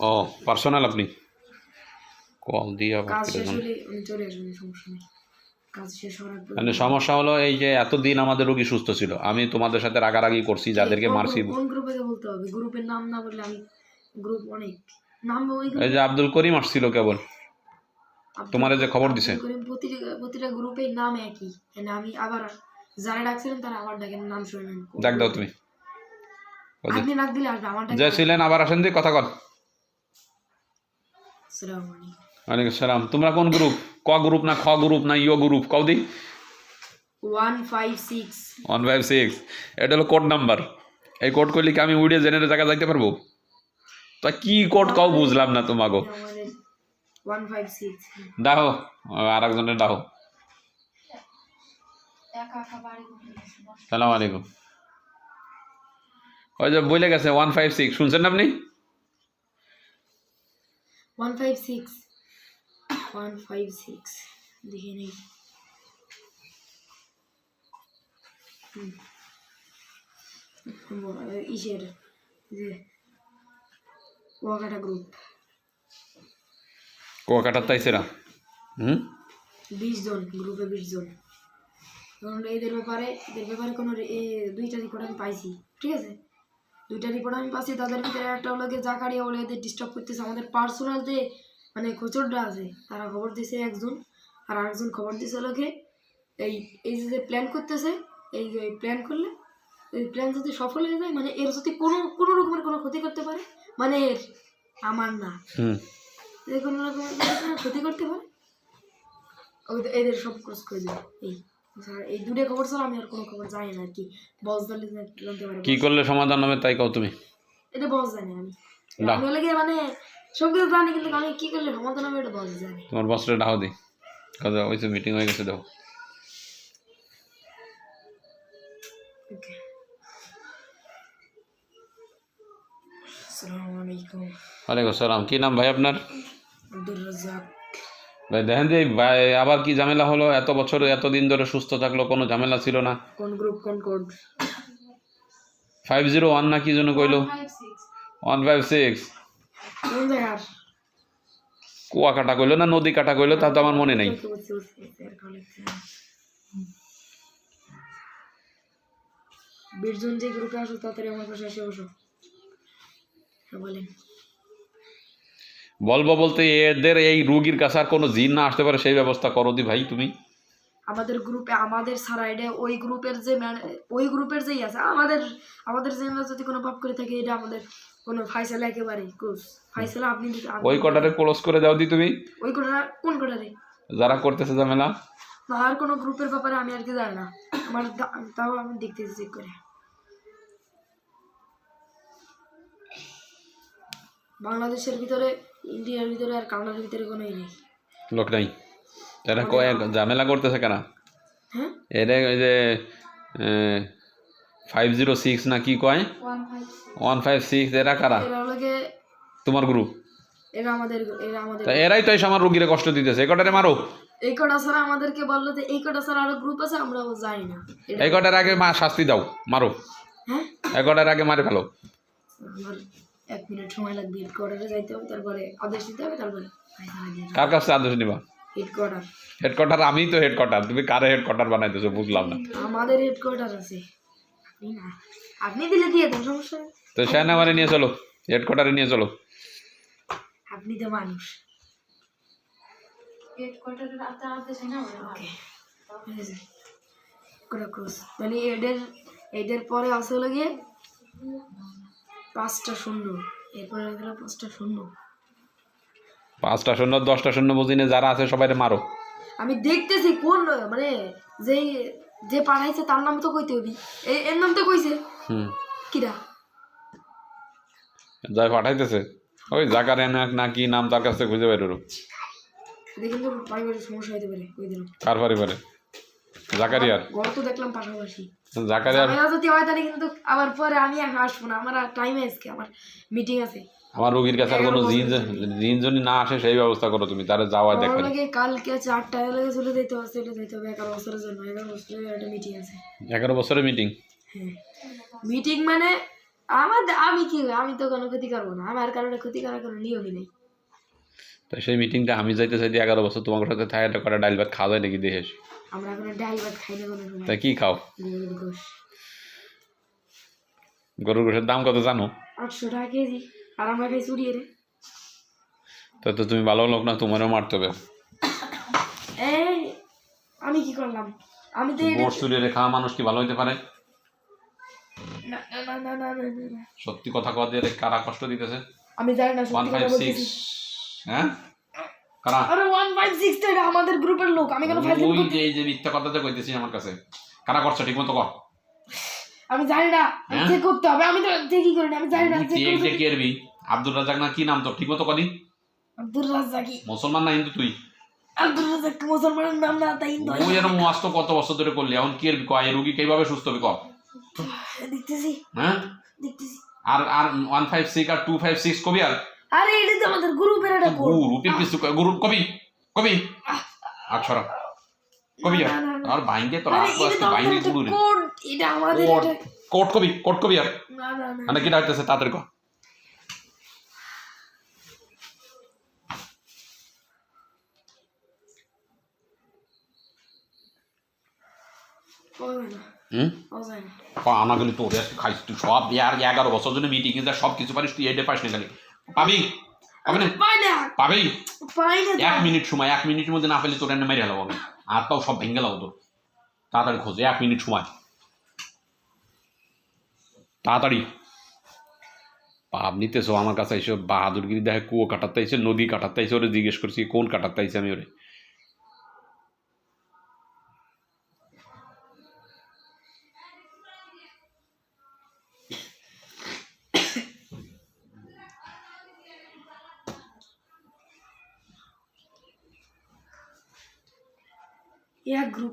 ও personal আপনি? Call দিয়ে মানে সমস্যা হলো এই যে এতদিন আমাদের রোগী সুস্থ ছিল আমি তোমাদের সাথে রাগারাগি করছি যাদেরকে মারছি। কোন গ্রুপে বলতে হবে? গ্রুপের নাম না বললে আমি গ্রুপ অনেক। নাম এই যে আব্দুল করিম আসছিল কেবল। তোমার যে খবর দিছে। প্রতিটা গ্রুপের নাম একই। মানে আমি আবার যারা ডাকছিলেন তারা ডাকেন নাম ডাক দাও তুমি। আপনি ডাক দিলে আসবে আমার যে ছিলেন আবার আসেন দিয়ে কথা কর আসসালামু আলাইকুম ওয়ালাইকুম সালাম তোমরা কোন গ্রুপ ক গ্রুপ না খ গ্রুপ না ইয়ো গ্রুপ কও দি one five six one five six এটা হলো কোড নাম্বার এই কোড করলে কি আমি উড়িয়ে জেনের জায়গা যাইতে পারব তা কি কোড কাও বুঝলাম না তোমাকে আমাদের ওয়ান ফাইভ সিক্স ডাহো আর একজনের ডাহো সালাম আলাইকুম ওই যে বলে গেছে ওয়ান ফাইভ সিক্স শুনছেন না আপনি one five six one five six দেখে নেই। হুম। ইসের যে ওয়াকাটা গ্রুপ কুয়াকাটার তাইছেরা হুম? বিশ জন গ্রুপে বিশ জন। কারণ এদের ব্যাপারে এদের ব্যাপারে কোনো দুইটা রিপোর্ট আমি পাইছি। ঠিক আছে? দুইটা রিপোর্ট আমি পাচ্ছি তাদের ভিতরে একটা হলো গিয়ে জাকারিয়া বলে এদের ডিস্টার্ব করতেছে আমাদের পার্সোনাল যে মানে খোঁচরটা আছে তারা খবর দিছে একজন আর আরেকজন খবর দিছে লোকে এই এই যে প্ল্যান করতেছে এই যে প্ল্যান করলে এই প্ল্যান যদি সফল হয়ে যায় মানে এর যদি কোনো কোনো রকমের কোনো ক্ষতি করতে পারে মানে এর আমার না। যে কোনো রকমের ক্ষতি করতে পারে ওদের এদের সব খোঁজ করে দেবে এই। এই দুটো খবর ছাড়া আমি আর কোনো খবর জানি না আর কি। বস দলে জানতে পারে কি করলে সমাধান হবে তাই কও তুমি? এটা বস জানে আমি। লাগে মানে সব কিছু জানি কিন্তু আমি কি করলে সমাধান হবে এটা বস জানে। তোমার বসরে ডাহো দি। কাজে ওই তো মিটিং হয়ে গেছে দেখো। ওকে। আসসালামু আলাইকুম। ওয়ালাইকুম সালাম কি নাম ভাই আপনার? আব্দুর রাজ্জাক। দেখেন যে ভাই আবার কি ঝামেলা হলো? এত বছর এত দিন ধরে সুস্থ থাকল কোনো ঝামেলা ছিল না। কোন গ্রুপ কোন কোড ফাইভ জিরো ওয়ান না কি জন্য কইলো? ওয়ান ফাইভ সিক্স কুয়া কাটা কইলো না নদী কাটা কইলো? তা তো আমার মনে নেই। না। বীরজন যে গ্রুপে আসো তাড়াতাড়ি আমার পাশে এসে বসো। হ্যাঁ, বলেন। বলব বলতে এদের এই রুগীর কাছে আর কোনো জিন না আসতে পারে সেই ব্যবস্থা করো দি ভাই তুমি। আমাদের গ্রুপে আমাদের সারা এটা ওই গ্রুপের যে ওই গ্রুপের যেই আছে আমাদের আমাদের যে যদি কোনো পাপ করে থাকি এটা আমাদের কোনো ফাইসালা একেবারে ক্লোজ ফাইসালা আপনি ওই কটারে ক্লোজ করে দাও দি তুমি। ওই কোটাটা কোন কোটারে? যারা করতেছে ঝামেলা। আর কোনো গ্রুপের ব্যাপারে আমি আর কি জানি না। আমার তাও আমি দেখতেছি চেক করে। বাংলাদেশের ভিতরে ইন্ডিয়ার ভিতরে আর কানাডার ভিতরে কোনো ই নেই। লোক নাই। এরা কয়েক ঝামেলা করতেছে কেন? হ্যাঁ? এরা ওই যে ফাইভ জিরো সিক্স না কি কয়? ওয়ান ফাইভ সিক্স এরা কারা? এরা লাগে তোমার গ্রুপ এরা আমাদের এরা আমাদের তা এরাই তো আমার রুগীরে কষ্ট দিতেছে। এই কটারে মারো। এই কটা ছাড়া আমাদেরকে বলল যে এই কটা ছাড়া আরও গ্রুপ আছে আমরা ও জানি না। এই কটার আগে মা শাস্তি দাও মারো। হ্যাঁ? এই কটার আগে মারে ফেলো। আমার এক মিনিট সময় লাগবে হেডকোয়ার্টারে যাইতে হবে তারপরে আদেশ দিতে হবে তারপরে কার কাছে আদেশ নিবা হেডকোয়ার্টার হেডকোয়ার্টার আমি তো হেডকোয়ার্টার তুমি কারে হেডকোয়ার্টার বানাইতেছো বুঝলাম না। আমাদের হেডকোয়ার্টার আছে। আপনি না আপনি দিলে দিয়ে দেন সমস্যা নেই। তো সেনাবাহিনী নিয়ে চলো হেডকোয়ার্টারে নিয়ে চলো। আপনি তো মানুষ। ওকে করে ক্রস মানে এদের এদের পরে আসলে গিয়ে পাঁচটা শূন্য। এরপরে গেল পাঁচটা শূন্য। পাঁচটা শূন্য দশটা শূন্য বুঝিনে যারা আছে সবাই মারো। আমি দেখতেছি কোন মানে যেই যে পাঠাইছে তার নাম তো কইতে হবি এর নাম তো কইছে? হুম। কিরা? যাই পাঠাইতেছে। ওই জাকারে না না কি নাম তার কাছ খুঁজে বের করো। দেখেন তো পারিবারিক সমস্যা হতে পারে ওই দিন কার পরিবারে জাকারিয়ার। দেখলাম পাশাপাশি। জাকারিয়ার যদি হয় তাহলে কিন্তু আবার পরে আমি আসব না। আমার টাইমে আজকে আমার মিটিং আছে। আমার রুগীর কাছে আর কোনো জিন জিন না আসে সেই ব্যবস্থা করো তুমি। তারা যাওয়া দেখবে কালকে চারটা লাগে চলে যেতে হবে চলে যেতে হবে এগারো বছরের জন্য। এগারো বছরের একটা মিটিং আছে। এগারো বছরের মিটিং হ্যাঁ। মিটিং মানে আমার আমি কি আমি তো কোনো ক্ষতি করব না। আমার কারণে ক্ষতি করার কোনো নিয়মই নেই। তো সেই মিটিংটা আমি যাইতে চাইতে এগারো বছর তোমার সাথে থাকা একটা কটা ডাইল ভাত খাওয়া যায় নাকি দেখে। আমরা কোনো ডাল ভাত খাই না কোনো সময়। তা কি খাও? গরুর গোশ। গরুর গোশের দাম কত জানো? আটশো টাকা কেজি। আর আমরা খাই চুরিয়ে রে তা তো তুমি ভালো লোক না তোমারও মারতে হবে। এই আমি কি করলাম? আমি তো গোশ চুরিয়ে খাওয়া মানুষ কি ভালো হইতে পারে? না না না না না না, না। সত্যি কথা কথা দিয়ে কারা কষ্ট দিতেছে? আমি জানি না ওয়ান সত্যি ফাইভ সিক্স হ্যাঁ? কারা? আরে ওয়ান ফাইভ সিক্স তো এটা আমাদের গ্রুপের লোক আমি কেন ফাইভ ওই যে এই যে মিথ্যা কথা যে আমার কাছে। কারা করছ ঠিক মতো কর। আমি জানি না হ্যাঁ? করতে হবে। আমি তো চেকই করি না আমি জানি না চেক তুই করতে যে কে আরবি আব্দুল রাজাক না কি নাম তোর? ঠিক মতো করি? আব্দুর রাজ্জাকি মুসলমান না হিন্দু তুই? আব্দুর রাজ্জাক মুসলমানের নাম না তাই হিন্দু ওই এরকম ওয়াজ কত বছর ধরে করলি এখন কি কয় এই রুগী কীভাবে সুস্থ হবে কর? দেখতেছি। হ্যাঁ? দেখতেছি। আর কবি আর? আরে এটা তো আমাদের গ্রুপের একটা কোড গুরু পিস পিস গুরু কবি কবি। আচ্ছা কবি আর আস্তে এটা তো আস্তে রে কোড এটা আমাদের এটা কোট কবি কোট কবি আর। না না না মানে কি ডাকতেছে তাড়াতাড়ি কর গেলি তোর খাইস তুই সব এগারো বছর জন্য মিটিং সব কিছু পারিস তুই এইটা পাস না খালি। পাবি? পাবি না? পাবি এক মিনিট সময় এক মিনিটের মধ্যে না পেলে তোর এনে মেরে হলো আর তাও সব ভেঙে গেল তোর। তাড়াতাড়ি খোঁজ এক মিনিট সময়। তাড়াতাড়ি। পাপ নিতেছো আমার কাছে এসে বাহাদুরগিরি দেখে কুয়ো কাটাতে এসে নদী কাটাতে এসে ওরে জিজ্ঞেস করছি কোন কাটাতে আমি ওরে?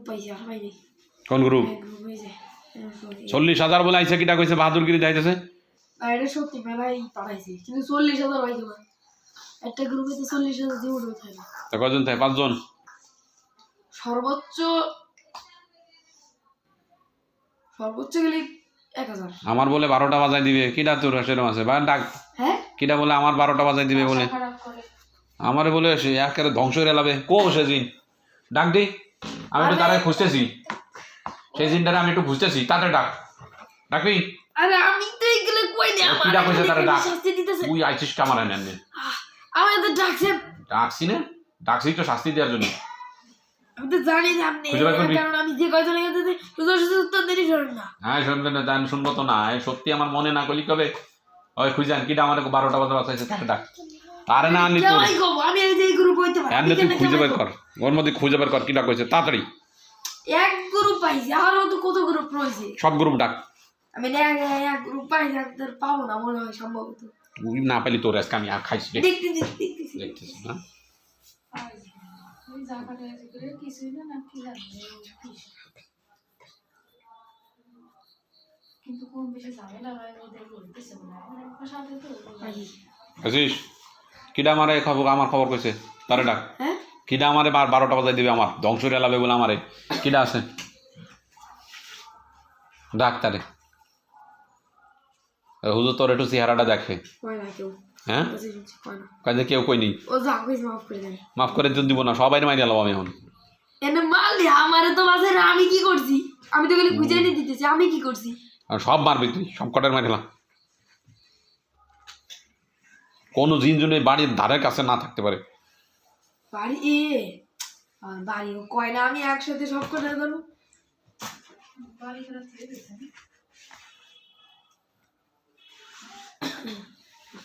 পাইছে আর পাই কোন গ্রুপ চল্লিশ হাজার বলে আইসে কিটা কইছে বাহাদুরগিরি যাইতেছে? আর এটা সত্যি মেলাই পাঠাইছে কিন্তু চল্লিশ হাজার পাইছে একটা গ্রুপে তো চল্লিশ হাজার জীবন উঠে না তা কজন থাকে? পাঁচজন? সর্বোচ্চ সর্বোচ্চ গেলে এক হাজার। আমার বলে বারোটা বাজাই দিবে কিটা তোর সেরকম আছে? বা ডাক হ্যাঁ? কিটা বলে আমার বারোটা বাজাই দিবে বলে? করে। আমারে বলে সে একেবারে ধ্বংস হয়ে লাবে। কো সে জিন ডাক দি। আমি একটু তারা খুঁজতেছি। সেই জিনটারে আমি একটু খুঁজতেছি। তাতে ডাক। ডাকবি? আরে আমি তো এগুলো কই নি? আমার ডাক হইছে তারে ডাক? তুই আইছিস কামার এনে আমি তো ডাকছে। ডাকছি না? ডাকছি তো শাস্তি দেওয়ার জন্য। আমি তো জানি না আপনি খুঁজে বের করবি? কারণ আমি যে কয়জন এখানে দিতে সুযোগ সুযোগ উত্তর দেরি করেন না। হ্যাঁ শুনবে না জান শুনব তো না। সত্যি আমার মনে না করলি কবে? ওই খুঁজান কিটা আমার বারোটা বাজে বাঁচাইছে তাকে ডাক। তারে না কব আমি এই যে এই গ্রুপ হইতে পারি। আমি তুই খুঁজে বের কর। ওর মধ্যে খুঁজে বের কর কিটা কইছে। তাড়াতাড়ি। এক গ্রুপ পাইছি। আরও তো কত গ্রুপ রয়েছে? সব গ্রুপ ডাক। আমি না এক গ্রুপ পাইছি আর তোর পাবো না মনে হয় সম্ভবত। তুই না পেলি তোর আজকে আমি আর খাইছি দেখ দেখতে দেখতে দেখতেছি। দেখতেছি না? কিছুই না না কি লাগবে কিন্তু কোন বেশি ঝামেলা হয় ওদের বলতেছে হয়। সাথে তো কিডা আমারে খবর আমার খবর কইছে তারে ডাক। হ্যাঁ? কিডা আমারে বার বারোটা বাজাই দিবে আমার ধ্বংস রে লাবে বলে আমারে কিডা আছে? ডাক তারে। হুজুর তোর একটু চেহারাটা দেখে হ্যাঁ? কাজে কেউ কই নেই। মাফ করে তো দিব না সবাই মাইরে এলাম আমি এখন। এনে মাল দি আমারে তো না আমি কি করছি? আমি তো খালি খুঁজে নিয়ে দিতেছি আমি কি করছি? সব মারবি তুই সব কটার মারিলাম কোনো জিন জন্য বাড়ির ধারের কাছে না থাকতে পারে। বাড়ি এ বাড়ি ও কয় না আমি একসাথে সব করে দেবো বাড়ি করে দিয়ে দিয়েছে?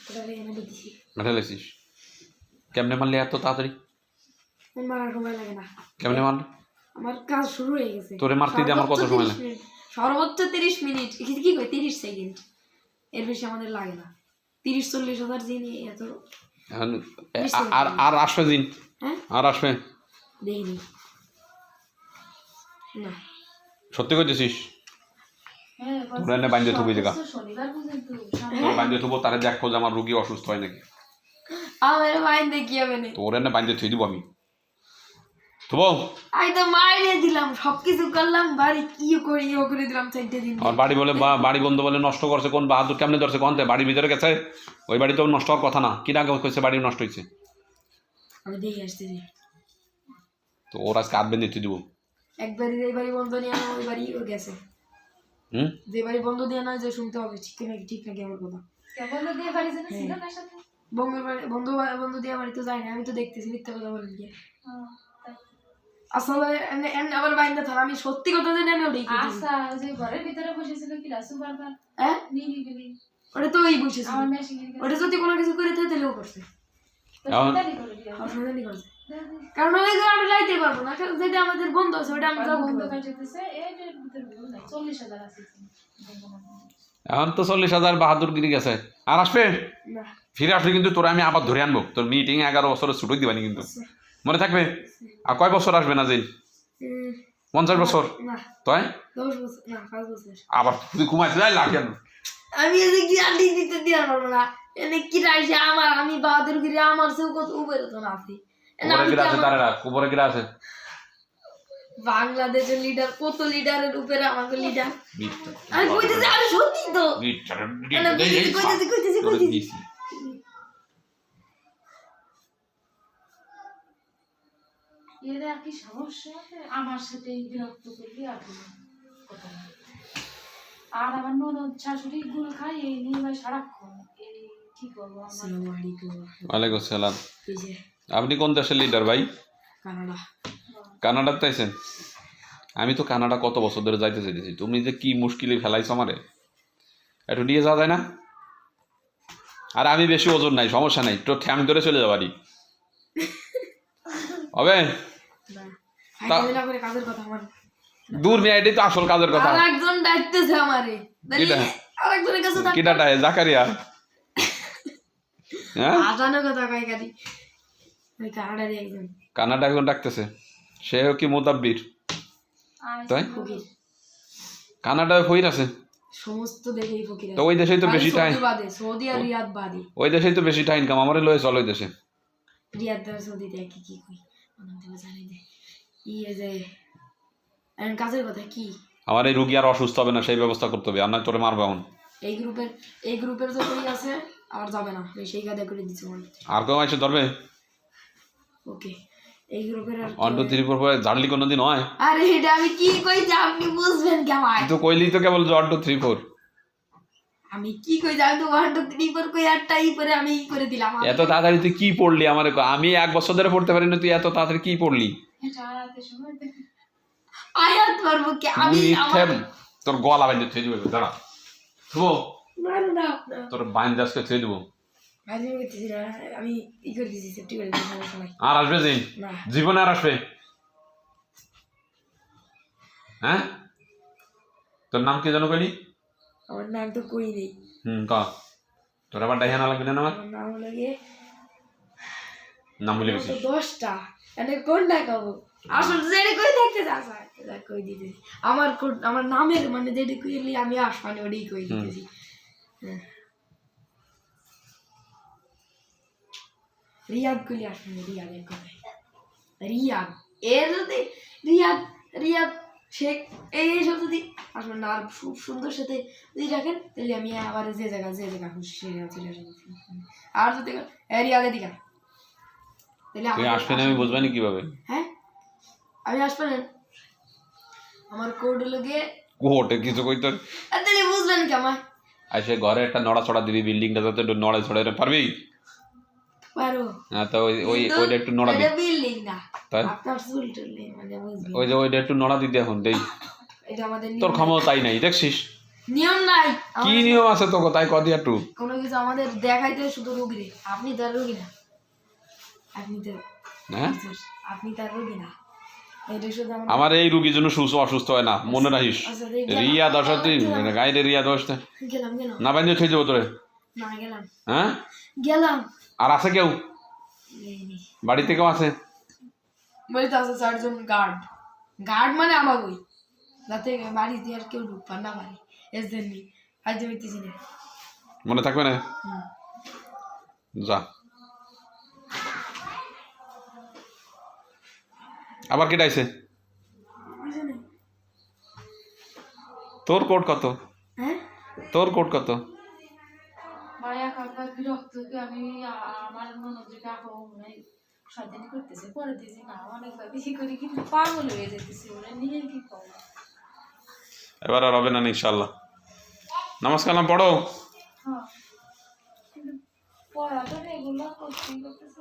তাহলে এনে দিছি মেটে কেমনে মারলি এত তাড়াতাড়ি? মারার সময় লাগে না। কেমনে মারলি? আমার কাজ শুরু হয়ে গেছে। তোরে মারতে দিয়ে আমার কত সময় 30 মিনিট। সর্বোচ্চ তিরিশ মিনিট। কি কি কই তিরিশ সেকেন্ড। এর বেশি আমাদের লাগে না। তিরিশ চল্লিশ হাজার দিন এত। আর আর আসবে দিন হ্যাঁ? আর আসবে? দেখিনি। না। সত্যি কইতেছিস? হ্যাঁ তোরা এনে বাইন্ধে থুবি জায়গা। সর্বোচ্চ শনিবার পর্যন্ত তোর বাইন্দে থুবো তারে দেখ খোঁজ আমার রুগী অসুস্থ হয় নাকি। আমার হবে তোর এনে বাইন্দে থুই দিব আমি। থুবো আমি তো মাইরে দিলাম সবকিছু করলাম বাড়ি কি করে ইয়ে করে দিলাম চারটে দিন। আমার বাড়ি বলে বাড়ি বন্ধু বলে নষ্ট করছে কোন বাহাদুর কেমনে ধরছে কোন বাড়ির ভিতরে গেছে ওই বাড়ি তো নষ্ট হওয়ার কথা না। কি না কইছে বাড়ি নষ্ট হয়েছে? আমি দেখে আসতেছি তো ওর আজকে হাত বেঁধে দিব। একবারই এই বাড়ি বন্ধ নিয়ে আনা ওই বাড়ি ও গেছে। হুম? যে বাড়ি বন্ধ দিয়ে না যে শুনতে হবে ঠিক নাকি ঠিক নাকি আমার কথা। কেমন দিয়ে বাড়ি যেন ছিল না সাথে? বন্ধু বন্ধু দিয়ে বাড়ি তো যাই না আমি তো দেখতেছি মিথ্যা কথা বলেন গিয়ে হ্যাঁ। আসলে এমনি এমনি আবার বাইন্দা থাকা আমি সত্যি কথা জানি আমি ওটাই আশা যে ঘরের ভিতরে বসেছিল কি রাসু বারবার হ্যাঁ? নিরিবিলি ওটা তো ওই বসেছিল। ওটা যদি কোনো কিছু করে থাকে তাহলে করছে। এখন- করে দিয়া আমার সন্ধানই করছে। কারণ ওই যে আমি যাইতে পারব না যেটা আমাদের বন্ধ আছে ওটা বন্ধ চল্লিশ হাজার আছে এখন। তো চল্লিশ হাজার বাহাদুর গিরি গেছে। আর আসবে? ফিরে আসলে কিন্তু তোরা আমি আবার ধরে আনব। তোর মিটিং এগারো বছরের ছুটোই দিবানি কিন্তু। মনে থাকবে? আর কয় বছর আসবে না যে পঞ্চাশ বছর? না তাই? না আবার তুই ঘুমাইছে যাই লাঠি আনব আমি এসে গ্যারান্টি দিতে দিয়ে পারব না? এনে কি রাইছে আমার? আমি বাহাদুর গিরি আমার সেও কত উপরে তো না আছি। কিরা কি আছে বাংলাদেশের লিডার কত লিডারের উপরে আমাকে লিডার আমি কইতেছি আমি সত্যি তো। কইতেছি কইতেছি কইতেছি তোরে কইতেছি দিয়েছি। এর আর কি সমস্যা আমার সাথে বিরক্ত করলে আর কোনো কথা আর আমার ননদ শাশুড়ি গুল খাই এই নিয়ে সারাক্ষণ এই কি করব আমার? আসসালামু আলাইকুম। ওয়ালাইকুম সালাম এই যে আপনি কোন দেশের লিডার ভাই? কানাডা। কানাডার তাইছেন আমি তো কানাডা কত বছর ধরে যাইতে চাইতেছি। তুমি যে কি মুশকিলে ফেলাইছো আমারে? একটু নিয়ে যাওয়া যায় না? আর আমি বেশি ওজন নাই সমস্যা নাই। তো ঠ্যাং ধরে চলে যাবারই হবে? দূর মেয়ে এটাই তো আসল কাজের কথা। ডাকতেছে আমারে। কিটা? কাছে জাকারিয়া? হ্যাঁ? আজানো কথা কয় কাদি ওই কানাডারই একজন। কানাডা একজন ডাকতেছে। সে কি মোতাব্বির তাই? কানাডায় আছে? সমস্ত দেখেই ফকির তো ওই দেশেই তো বেশি টাইম সৌদি আর রিয়াদ বাদে। ওই দেশেই তো বেশি টাইম আমারে লয়ে চল ওই দেশে। রিয়াদ আর সৌদিতে কি কি কই কাজের কথা কি? আমার এই রুগী আর অসুস্থ হবে না সেই ব্যবস্থা করতে হবে। আর নয় তোরে মারবো এখন। এই গ্রুপের এই গ্রুপের যতই আছে আর যাবে না। সেই করে দিচ্ছে আর কেউ এসে ধরবে? ওকে এই গ্রুপের আর one two three four five ঝাড়লি কোনো দিন হয়? আরে এটা আমি কি কই যে আপনি বুঝবেন কেমন তুই কইলি তো কেবল ওয়ান টু থ্রি ফোর আমি কি কই যে তো ওয়ান টু থ্রি ফোর কই একটা ই করে আমি ই করে দিলাম। এত তাড়াতাড়ি তুই কি পড়লি আমার আমি এক বছর ধরে পড়তে পারি না তুই এত তাড়াতাড়ি কি পড়লি? আয়াতে পারব কি আমি তোর গলা বাইন্দে দেবো দাঁড়া। থুবো তোর দেবো। আমি ই করে দিছি সেফটি করে দিছি আর আসবে জিন জীবনে আর আসবে? হ্যাঁ? তোর নাম কি জানো কইলি? আমার নাম তো কই নেই হুম ক তোর আবার ডাইহানা লাগবে না আমার নাম হলো গিয়ে নাম বলে তো দশটা এনে কোনটা খাব আসলে যেটা কই দেখতে এটা কই দিতেছি আমার আমার নামের মানে যেটা কইলি আমি আসমানি ওটাই কই দিতেছি। রিয়াদ কইলি আসমানি রিয়াদ এক কথায় রিয়াদ এর যদি রিয়াদ রিয়াদ শেখ এই এইসব যদি আসবেন না আর খুব সুন্দর সাথে যদি রাখেন তাহলে আমি আবার যে জায়গা যে জায়গা খুশি সে চলে আর যদি এ রিয়াদে দিকা। তাহলে তুই আমাদের আসবে না আমি বুঝবানি কীভাবে? হ্যাঁ? আমি আসবেন আমার কোড হলো গিয়ে কোটে কিছু কই তোর তাহলে বুঝবেন কি আমার আসে ঘরে একটা নড়া ছড়া দিবি বিল্ডিংটা যাতে একটু নড়ে ছড়ে পারবি? পারো হ্যাঁ তো ওই ওই কিন্তু ওইটা একটু নড়া দিবি এটা বিল্ডিং না তাই আপনার চুল টুললে মানে ওই যে ওইটা একটু নড়া দিতে এখন দেই এটা আমাদের তোর নিয়ম ক্ষমতাই নাই দেখছিস নিয়ম নাই কি নিয়ম আছে তোকে তাই কদি একটু কোনো কিছু আমাদের দেখাইতে শুধু রুগী আপনি তার রুগী না আপনি তো হ্যাঁ আপনি তার রুগী না আমার এই রুগীর জন্য সুস্থ অসুস্থ হয় না মনে রাখিস। রিয়া দশ গাইরে রিয়া দশ গেলাম গেলাম না বাইন্দে থই দেবো তোরে না গেলাম। হ্যাঁ? গেলাম। আর আছে কেউ? এই নে। বাড়িতে কেউ আছে? বলতে আছে চারজন গার্ড গার্ড মানে আমার বই যাতে বাড়ি দিয়ে আর কেউ ঢুকপার না পারে। এর জন্যই আজ হইতেছি না মনে থাকবে না? হুম। যা। আবার কেটাইছে তোর কোট কত? হ্যাঁ? তোর কোট কত? মায়া কাকা বিরক্ত কি আমি আমার যেটা নাই স্বাধীন করতেছে। পরে দিয়েছি না অনেকবার বেশি করে কিন্তু পাগল হয়ে যেতেছে ওরা নিয়ে কি করব এবার আর হবে না ইনশাল্লাহ নমস্কার না পড়ো? হ্যাঁ পড়া তো রেগুলার করতে করতেছে